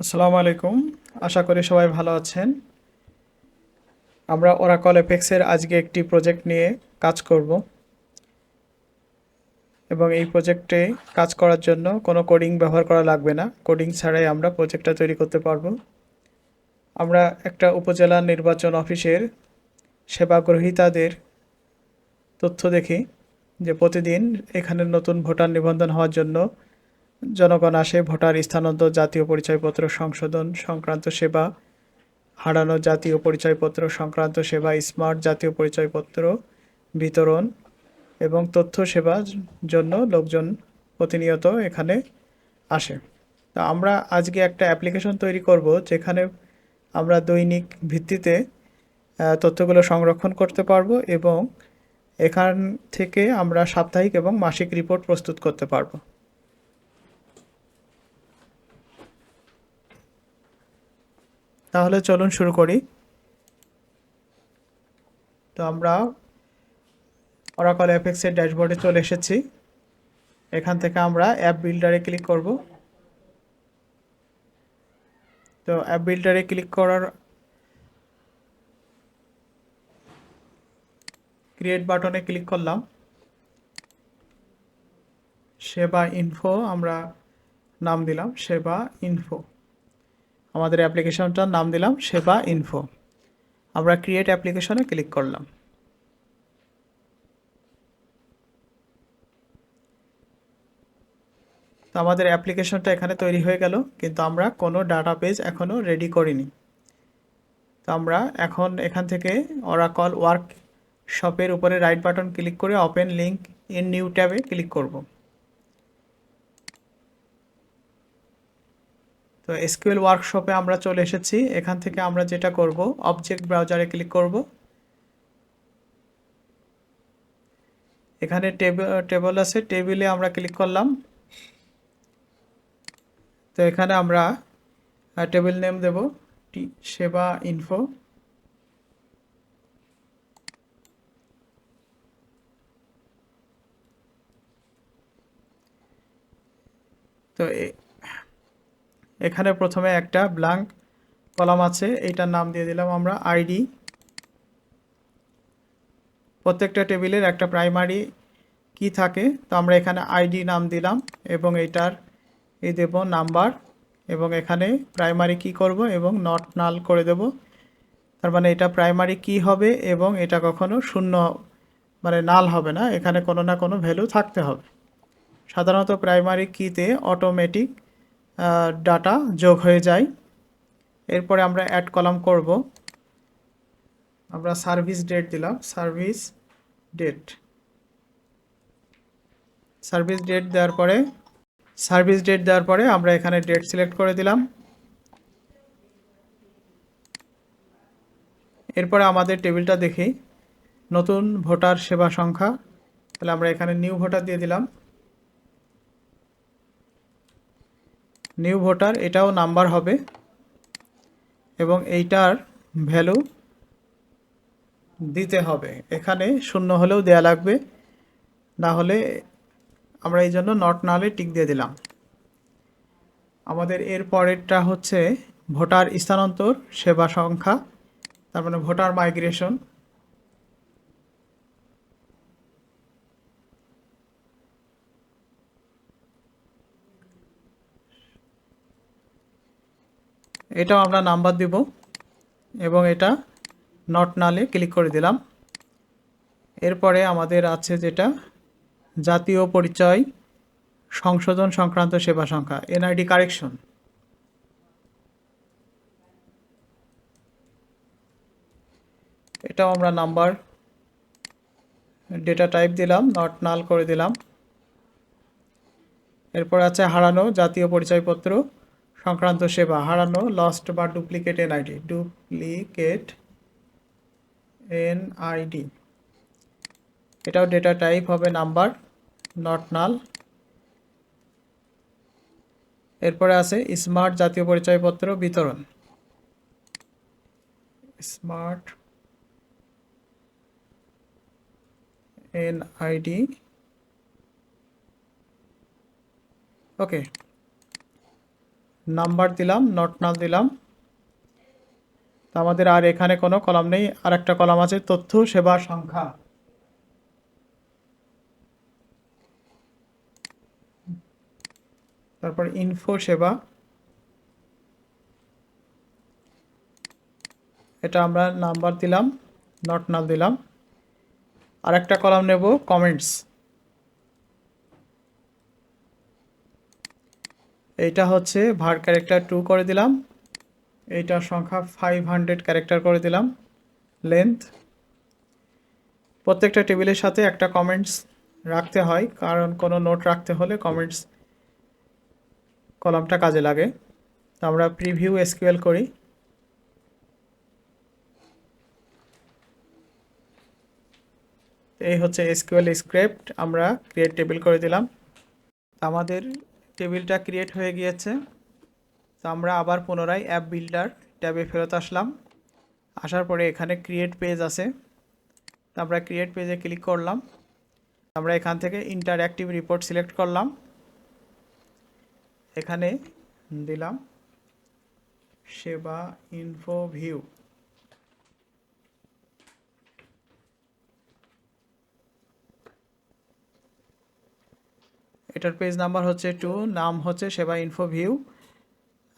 আসসালামু আলাইকুম। আশা করি সবাই ভালো আছেন। আমরা ওরাকল এপেক্সের আজকে একটি প্রজেক্ট নিয়ে কাজ করব। এবং এই প্রজেক্টে কাজ করার জন্য কোনো কোডিং ব্যবহার করা লাগবে না। কোডিং ছাড়াই আমরা প্রজেক্টটা তৈরি করতে পারব। আমরা একটা উপজেলা নির্বাচন অফিসের সেবা গ্রহীতাদের তথ্য দেখি যে প্রতিদিন এখানে নতুন ভোটার নিবন্ধন হওয়ার জন্য জনগণ আসে, ভোটার স্থানান্তর, জাতীয় পরিচয়পত্র সংশোধন সংক্রান্ত সেবা, হারানো জাতীয় পরিচয়পত্র সংক্রান্ত সেবা, স্মার্ট জাতীয় পরিচয়পত্র বিতরণ এবং তথ্য সেবার জন্য লোকজন প্রতিনিয়ত এখানে আসে। তা আমরা আজকে একটা অ্যাপ্লিকেশন তৈরি করব যেখানে আমরা দৈনিক ভিত্তিতে তথ্যগুলো সংরক্ষণ করতে পারব এবং এখান থেকে আমরা সাপ্তাহিক এবং মাসিক রিপোর্ট প্রস্তুত করতে পারব। তাহলে চলুন শুরু করি। তো আমরা অরাকল অ্যাপেক্সের ড্যাশবোর্ডে চলে এসেছি। এখান থেকে আমরা অ্যাপ বিল্ডারে ক্লিক করব। তো অ্যাপ বিল্ডারে ক্লিক করার ক্রিয়েট বাটনে ক্লিক করলাম। সেবা ইনফো আমরা নাম দিলাম, সেবা ইনফো আমাদের অ্যাপ্লিকেশনটার নাম দিলাম সেবা ইনফো আমরা ক্রিয়েট অ্যাপ্লিকেশনে ক্লিক করলাম। তো আমাদের অ্যাপ্লিকেশনটা এখানে তৈরি হয়ে গেল, কিন্তু আমরা কোনো ডাটাবেজ এখনও রেডি করিনি। তো আমরা এখন এখান থেকে অরাকল ওয়ার্ক শপের উপরে রাইট বাটন ক্লিক করে ওপেন লিঙ্ক ইন নিউ ট্যাবে ক্লিক করব। তো এসকিউএল ওয়ার্কশপে আমরা চলে এসেছি। এখান থেকে আমরা যেটা করব অবজেক্ট ব্রাউজারে ক্লিক করব। এখানে টেবিল আছে টেবিলে আমরা ক্লিক করলাম। তো এখানে আমরা টেবিল নেম দেব টি সেবা ইনফো তো এখানে প্রথমে একটা ব্ল্যাঙ্ক কলাম আছে, এইটার নাম দিয়ে দিলাম আমরা আইডি প্রত্যেকটা টেবিলের একটা প্রাইমারি কি থাকে, তো আমরা এখানে আইডি নাম দিলাম এবং এটার এই দেব নাম্বার এবং এখানে প্রাইমারি কি করব এবং নট নাল করে দেব। তার মানে এটা প্রাইমারি কি হবে এবং এটা কখনো শূন্য মানে নাল হবে না, এখানে কোনো না কোনো ভ্যালু থাকতে হবে। সাধারণত প্রাইমারি কিতে অটোমেটিক ডাটা যোগ হয়ে যায়। এরপরে আমরা অ্যাড কলাম করব। আমরা সার্ভিস ডেট দিলাম। সার্ভিস ডেট সার্ভিস ডেট দেওয়ার পরে সার্ভিস ডেট দেওয়ার পরে আমরা এখানে ডেট সিলেক্ট করে দিলাম। এরপরে আমাদের টেবিলটা দেখি। নতুন ভোটার সেবা সংখ্যা। তাহলে আমরা এখানে নিউ ভোটার দিয়ে দিলাম। নিউ ভোটার এটাও নাম্বার হবে। এবং এইটার ভ্যালু দিতে হবে। এখানে শূন্য হলেও দেয়া লাগবে। না হলে আমরা এই জন্য নট নালে টিক দিয়ে দিলাম। আমাদের এর পরেরটা হচ্ছে ভোটার স্থানান্তর, সেবা সংখ্যা, তার মানে ভোটার মাইগ্রেশন এটাও আমরা নাম্বার দিব এবং এটা নট নালে ক্লিক করে দিলাম। এরপরে আমাদের আছে যেটা জাতীয় পরিচয় সংশোধন সংক্রান্ত সেবা সংখ্যা এনআইডি কারেকশন এটাও আমরা নাম্বার ডেটা টাইপ দিলাম নট নাল করে দিলাম। এরপর আছে হারানো জাতীয় পরিচয়পত্র সংক্রান্ত সেবা হারানো লস্ট বা ডুপ্লিকেট এনআইডি ডুপ্লিকেট এনআইডি এটাও ডেটা টাইপ হবে নাম্বার নট নাল এরপরে আছে স্মার্ট জাতীয় পরিচয়পত্র বিতরণ। স্মার্ট এনআইডি ওকে নাম্বার দিলাম নট নাল দিলাম। আমাদের আর এখানে কোনো কলাম নেই আর একটা কলাম আছে, তথ্য, সেবা, সংখ্যা। তারপর ইনফো সেবা। এটা আমরা নাম্বার দিলাম নট নাল দিলাম। আর একটা কলাম নেব কমেন্টস এইটা হচ্ছে ভার ক্যারেক্টার টু করে দিলাম। এইটার সংখ্যা ফাইভ হান্ড্রেড ক্যারেক্টার করে দিলাম লেন্থ প্রত্যেকটা টেবিলের সাথে একটা কমেন্টস রাখতে হয়, কারণ কোনো নোট রাখতে হলে কমেন্টস কলামটা কাজে লাগে। তো আমরা প্রিভিউ এসকিউএল করি। এই হচ্ছে এসকিউএল স্ক্রিপ্ট আমরা ক্রিয়েট টেবিল করে দিলাম। আমাদের টেবিলটা ক্রিয়েট হয়ে গিয়েছে। তো আমরা আবার পুনরায় অ্যাপ বিল্ডার ট্যাবে ফেরত আসলাম। আসার পরে এখানে ক্রিয়েট পেজ আছে। তো আমরা ক্রিয়েট পেজে ক্লিক করলাম। আমরা এখান থেকে ইন্টারঅ্যাক্টিভ রিপোর্ট সিলেক্ট করলাম। এখানে দিলাম সেবা ইনফো ভিউ। এটার পেজ নাম্বার হচ্ছে টু নাম হচ্ছে সেবা ইনফো ভিউ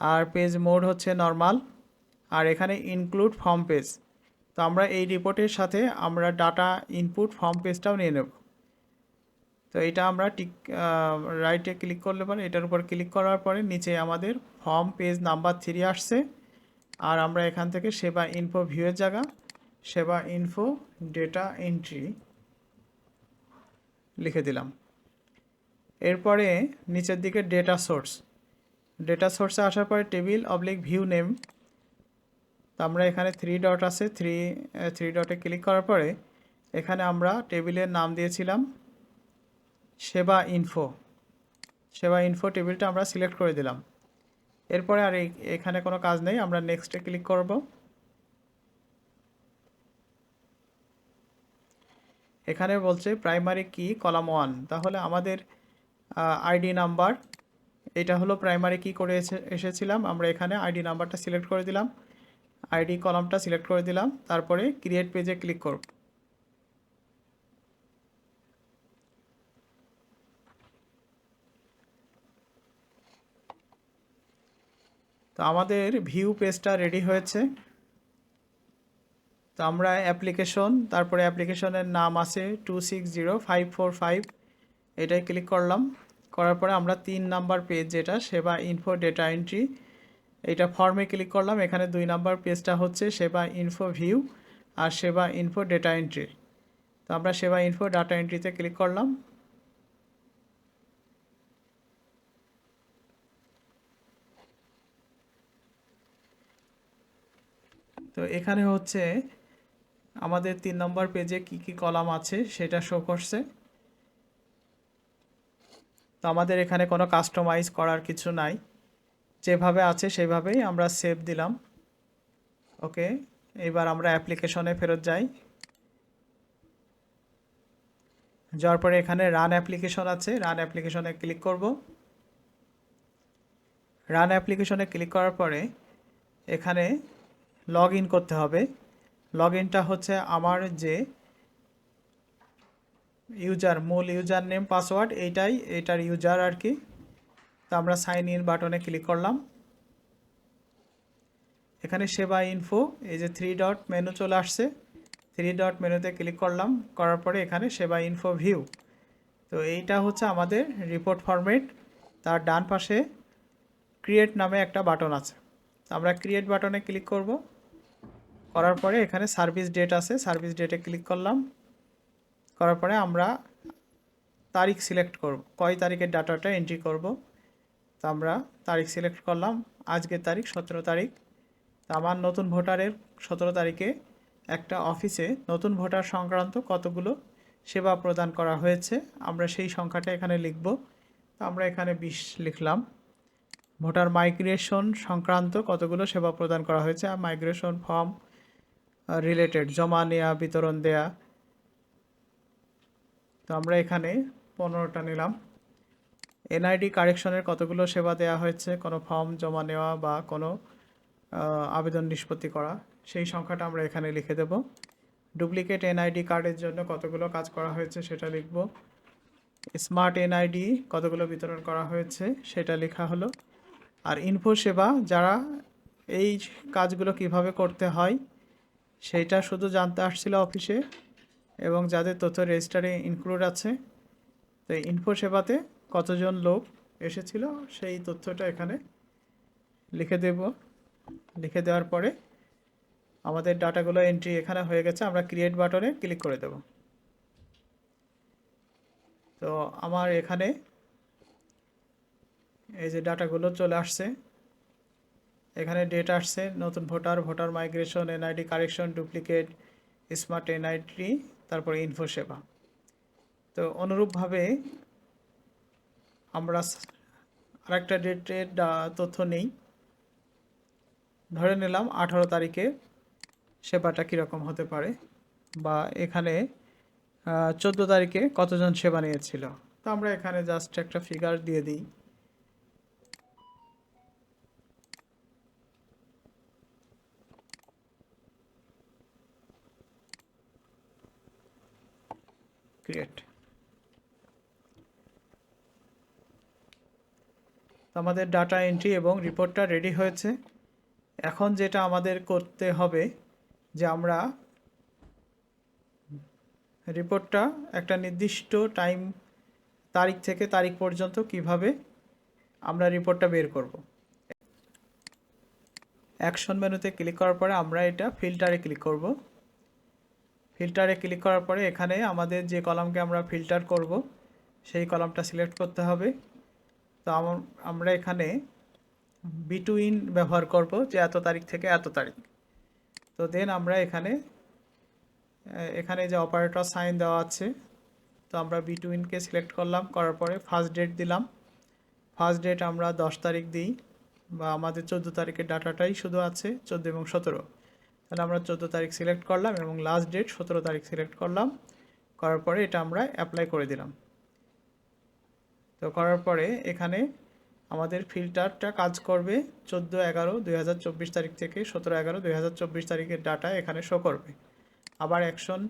আর পেজ মোড হচ্ছে নর্মাল আর এখানে ইনক্লুড ফর্ম পেজ তো আমরা এই রিপোর্টের সাথে আমরা ডাটা ইনপুট ফর্ম পেজটাও নিয়ে নেব। তো এটা আমরা টিক রাইটে ক্লিক করলে পরে, এটার উপর ক্লিক করার পরে নিচে আমাদের ফর্ম পেজ নাম্বার থ্রি আসছে, আর আমরা এখান থেকে সেবা ইনফো ভিউয়ের জায়গা, সেবা ইনফো ডেটা এন্ট্রি লিখে দিলাম। এরপরে নিচের দিকে ডেটা সোর্স ডেটা সোর্সে আসার পরে টেবিল অবলিক ভিউ নেম তো আমরা এখানে থ্রি ডট আছে থ্রি থ্রি ডটে ক্লিক করার পরে এখানে আমরা টেবিলের নাম দিয়েছিলাম, সেবা ইনফো সেবা ইনফো টেবিলটা আমরা সিলেক্ট করে দিলাম। এরপরে আর এখানে কোনো কাজ নেই, আমরা নেক্সটে ক্লিক করব। এখানে বলছে প্রাইমারি কি কলাম ওয়ান তাহলে আমাদের আইডি নাম্বার এটা হলো প্রাইমারি কি করে এসে- এসেছিলাম। আমরা এখানে আইডি নাম্বারটা সিলেক্ট করে দিলাম। আইডি কলামটা সিলেক্ট করে দিলাম। তারপরে ক্রিয়েট পেজে ক্লিক করব। তো আমাদের ভিউ পেজটা রেডি হয়েছে। তো আমরা অ্যাপ্লিকেশন তারপরে অ্যাপ্লিকেশনের নাম আছে two six zero five four five এটাই ক্লিক করলাম। করার পরে আমরা তিন নাম্বার পেজ যেটা, সেবা ইনফো ডেটা এন্ট্রি এটা ফর্মে ক্লিক করলাম। এখানে দুই নাম্বার পেজটা হচ্ছে সেবা ইনফো ভিউ আর সেবা ইনফো ডেটা এন্ট্রি তো আমরা সেবা ইনফো ডাটা এন্ট্রিতে ক্লিক করলাম। তো এখানে হচ্ছে আমাদের তিন নম্বর পেজে কি কি কলাম আছে সেটা শো করছে। তো আমাদের এখানে কোনো কাস্টমাইজ করার কিছু নাই। যেভাবে আছে সেভাবেই আমরা সেভ দিলাম। ওকে এবার আমরা অ্যাপ্লিকেশনে ফেরত যাই। যাওয়ার পরে এখানে রান অ্যাপ্লিকেশন আছে। রান অ্যাপ্লিকেশনে ক্লিক করব। রান অ্যাপ্লিকেশনে ক্লিক করার পরে এখানে লগ ইন করতে হবে। লগ ইনটা হচ্ছে আমার যে ইউজার মূল ইউজার নেম পাসওয়ার্ড এইটাই এটার ইউজার আর কি। তো আমরা সাইন ইন বাটনে ক্লিক করলাম। এখানে সেবা ইনফো এই যে থ্রি ডট মেনু চলে আসছে। থ্রি ডট মেনুতে ক্লিক করলাম। করার পরে এখানে সেবা ইনফো ভিউ তো এইটা হচ্ছে আমাদের রিপোর্ট ফরম্যাট তার ডান পাশে ক্রিয়েট নামে একটা বাটন আছে। তো আমরা ক্রিয়েট বাটনে ক্লিক করব। করার পরে এখানে সার্ভিস ডেট আছে। সার্ভিস ডেটে ক্লিক করলাম। করার পরে আমরা তারিখ সিলেক্ট করব। কয় তারিখের ডাটাটা এন্ট্রি করব? তো আমরা তারিখ সিলেক্ট করলাম। আজকের তারিখ সতেরো তারিখ। তো আমার নতুন ভোটারের সতেরো তারিখে একটা অফিসে নতুন ভোটার সংক্রান্ত কতগুলো সেবা প্রদান করা হয়েছে, আমরা সেই সংখ্যাটা এখানে লিখব। তো আমরা এখানে বিশ লিখলাম। ভোটার মাইগ্রেশন সংক্রান্ত কতগুলো সেবা প্রদান করা হয়েছে? মাইগ্রেশন ফর্ম রিলেটেড জমা নেওয়া বিতরণ দেয়া তো আমরা এখানে পনেরোটা নিলাম। এনআইডি কারেকশনের কতগুলো সেবা দেওয়া হয়েছে, কোনো ফর্ম জমা নেওয়া বা কোনো আবেদন নিষ্পত্তি করা, সেই সংখ্যাটা আমরা এখানে লিখে দেব। ডুপ্লিকেট এনআইডি কার্ডের জন্য কতগুলো কাজ করা হয়েছে সেটা লিখব। স্মার্ট এনআইডি কতগুলো বিতরণ করা হয়েছে সেটা লেখা হলো। আর ইনফো সেবা, যারা এই কাজগুলো কীভাবে করতে হয় সেইটা শুধু জানতে আসছিল অফিসে এবং যাদের তথ্য রেজিস্টারে ইনক্লুড আছে, তো ইনফো সেবাতে কতজন লোক এসেছিল সেই তথ্যটা এখানে লিখে দেব। লিখে দেওয়ার পরে আমাদের ডাটাগুলো এন্ট্রি এখানে হয়ে গেছে, আমরা ক্রিয়েট বাটনে ক্লিক করে দেব। তো আমার এখানে এই যে ডাটাগুলো চলে আসছে, এখানে ডেট আসছে, নতুন voter voter migration NID correction duplicate smart NID তারপরে ইনফো সেবা তো অনুরূপভাবে আমরা আরেকটা ডেটের তথ্য নেই। ধরে নিলাম আঠারো তারিখে সেবাটা কীরকম হতে পারে বা এখানে চোদ্দ তারিখে কতজন সেবা নিয়েছিল। তো আমরা এখানে জাস্ট একটা ফিগার দিয়ে দিই। ক্রিয়েট আমাদের ডাটা এন্ট্রি এবং রিপোর্টটা রেডি হয়েছে। এখন যেটা আমাদের করতে হবে যে আমরা রিপোর্টটা একটা নির্দিষ্ট টাইম তারিখ থেকে তারিখ পর্যন্ত কীভাবে আমরা রিপোর্টটা বের করব। অ্যাকশন মেনুতে ক্লিক করার পরে আমরা এটা ফিল্টারে ক্লিক করব। ফিল্টারে ক্লিক করার পরে এখানে আমাদের যে কলামকে আমরা ফিল্টার করব, সেই কলামটা সিলেক্ট করতে হবে। তো আম- আমরা এখানে বিটুইন ব্যবহার করব যে এত তারিখ থেকে এত তারিখ। তো দেন আমরা এখানে এখানে যে অপারেটর সাইন দেওয়া আছে, তো আমরা বিটুইনকে সিলেক্ট করলাম, করার পরে ফার্স্ট ডেট দিলাম। ফার্স্ট ডেট আমরা দশ তারিখ দিই, বা আমাদের চোদ্দ তারিখের ডাটাটাই শুধু আছে, চোদ্দ এবং সতেরো। তাহলে আমরা চোদ্দ তারিখ সিলেক্ট করলাম এবং লাস্ট ডেট সতেরো তারিখ সিলেক্ট করলাম। করার পরে এটা আমরা অ্যাপ্লাই করে দিলাম। তো করার পরে এখানে আমাদের ফিল্টারটা কাজ করবে চোদ্দ এগারো দুই তারিখ থেকে সতেরো এগারো দুই তারিখের ডাটা এখানে শো করবে। আবার অ্যাকশন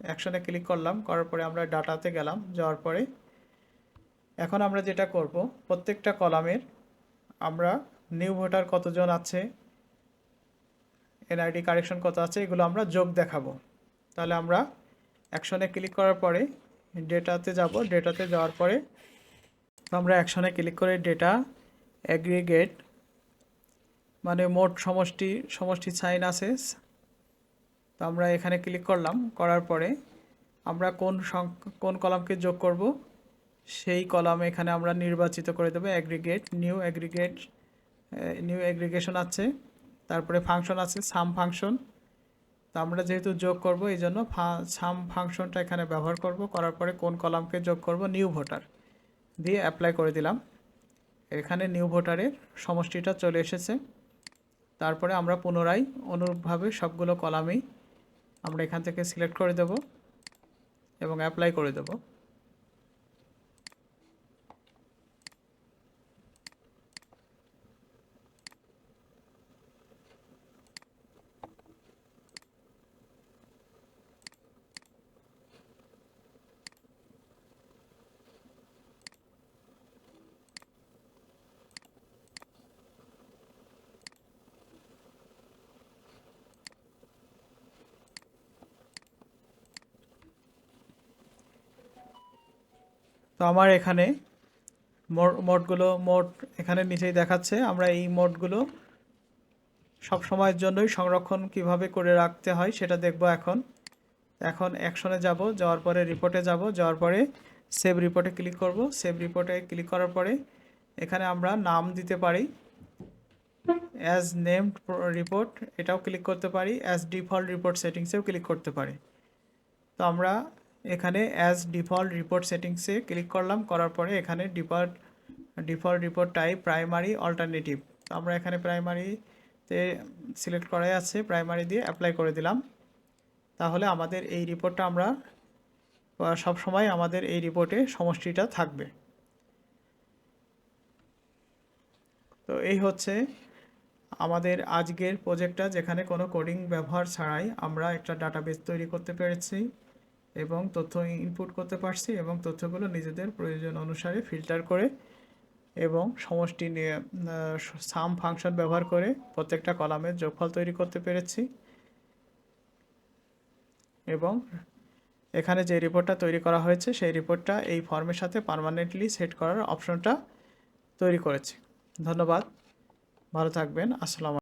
অ্যাকশনে ক্লিক করলাম, করার পরে আমরা ডাটাতে গেলাম, যাওয়ার পরে এখন আমরা যেটা করব, প্রত্যেকটা কলামের আমরা নিউ ভোটার কতজন আছে এনআইডি কারেকশন কত আছে, এগুলো আমরা যোগ দেখাবো। তাহলে আমরা অ্যাকশনে ক্লিক করার পরে ডেটাতে যাব ডেটাতে যাওয়ার পরে আমরা অ্যাকশনে ক্লিক করে ডেটা অ্যাগ্রিগেট মানে মোট সমষ্টি সমষ্টি সাইন আছে। তো আমরা এখানে ক্লিক করলাম, করার পরে আমরা কোন কোন কলামকে যোগ করব, সেই কলাম এখানে আমরা নির্বাচিত করে দেবো aggregate new aggregate new aggregation আছে। তারপরে ফাংশন আছে সাম ফাংশন তো আমরা যেহেতু যোগ করব, এই জন্য সাম ফাংশনটা এখানে ব্যবহার করব। করার পরে কোন কলামকে যোগ করব? নিউ ভোটার দিয়ে অ্যাপ্লাই করে দিলাম। এখানে নিউ ভোটারের সমষ্টিটা চলে এসেছে। তারপরে আমরা পুনরায় অনুরূপভাবে সবগুলো কলামেই আমরা এখান থেকে সিলেক্ট করে দেব এবং অ্যাপ্লাই করে দেব। তো আমার এখানে মোট, মোটগুলো মোট এখানে নিচেই দেখাচ্ছে। আমরা এই মোটগুলো সব সময়ের জন্যই সংরক্ষণ কীভাবে করে রাখতে হয় সেটা দেখব এখন। এখন অ্যাকশনে যাব, যাওয়ার পরে রিপোর্টে যাব, যাওয়ার পরে সেভ রিপোর্টে ক্লিক করব। সেভ রিপোর্টে ক্লিক করার পরে এখানে আমরা নাম দিতে পারি। অ্যাজ নেমড রিপোর্ট এটাও ক্লিক করতে পারি। অ্যাজ ডিফল্ট রিপোর্ট সেটিংসেও ক্লিক করতে পারি। তো আমরা এখানে অ্যাজ ডিফল্ট রিপোর্ট সেটিংসে ক্লিক করলাম, করার পরে এখানে default default report type primary alternative আমরা এখানে প্রাইমারিতে সিলেক্ট করাই আছে প্রাইমারি দিয়ে অ্যাপ্লাই করে দিলাম। তাহলে আমাদের এই রিপোর্টটা আমরা সব সময় আমাদের এই রিপোর্টে সমষ্টিটা থাকবে। তো এই হচ্ছে আমাদের আজকের প্রজেক্টটা যেখানে কোনো কোডিং ব্যবহার ছাড়াই আমরা একটা ডাটাবেস তৈরি করতে পেরেছি। এবং তথ্য ইনপুট করতে পারছি এবং তথ্যগুলো নিজেদের প্রয়োজন অনুসারে ফিল্টার করে এবং সমষ্টি নিয়ে সাম ফাংশন ব্যবহার করে প্রত্যেকটা কলামের যোগফল তৈরি করতে পেরেছি। এবং এখানে যে রিপোর্টটা তৈরি করা হয়েছে, সেই রিপোর্টটা এই ফর্মের সাথে পার্মানেন্টলি সেট করার অপশনটা তৈরি করেছি। ধন্যবাদ। ভালো থাকবেন। আসসালামু